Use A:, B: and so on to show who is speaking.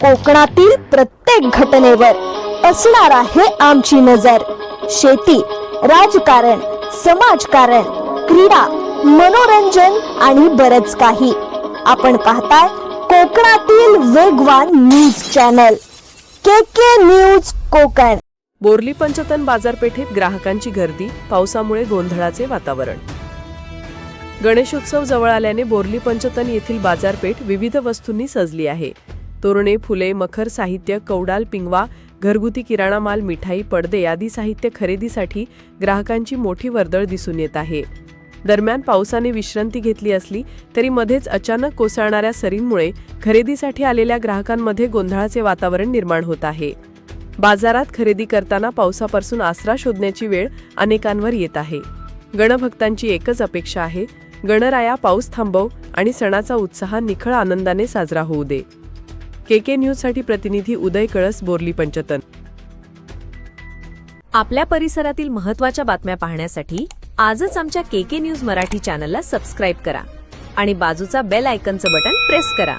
A: कोकणातील प्रत्येक घटनेवर असणार आहे आमची नजर. शेती राजकारण समाजकारण क्रीडा मनोरंजन आणि बरच काही. आपण पाहताय कोकणातील वेगवान news channel. K K news Konkan.
B: Borli Panchatan बाजारपेठेत ग्राहकांची गर्दी पावसामुळे गोंधळाचे वातावरण. गणेशोत्सव जवळ आल्याने बोर्ली पंचतन येथील बाजारपेठ विविध वस्तूंनी सजली आहे. तोरणे फुले मखर साहित्य कौडाल पिंगवा घरगुती किराणा माल मिठाई पडदे आदी साहित्य खरेदीसाठी ग्राहकांची मोठी वर्दळ दिसून येत आहे. दरम्यान पावसाने विश्रांती घेतली असली तरी मध्येच अचानक कोसळणाऱ्या सरींमुळे खरेदीसाठी आलेल्या ग्राहकांमध्ये गोंधळाचे वातावरण निर्माण होत आहे. बाजारात खरेदी करताना पावसापासून आसरा शोधण्याची वेळ अनेकांवर येत आहे. गणभक्तांची एकच अपेक्षा आहे गणराया पाऊस थांबव आणि सणाचा उत्साह निखळ आनंदाने साजरा होऊ दे. के के न्यूजसाठी प्रतिनिधी उदय कळस बोरली पंचतन.
C: आपल्या परिसरातील महत्त्वाच्या बातम्या पाहण्यासाठी आजच आमच्या के के न्यूज मराठी चॅनलला सबस्क्राईब करा आणि बाजूचा बेल आयकनचं बटन प्रेस करा.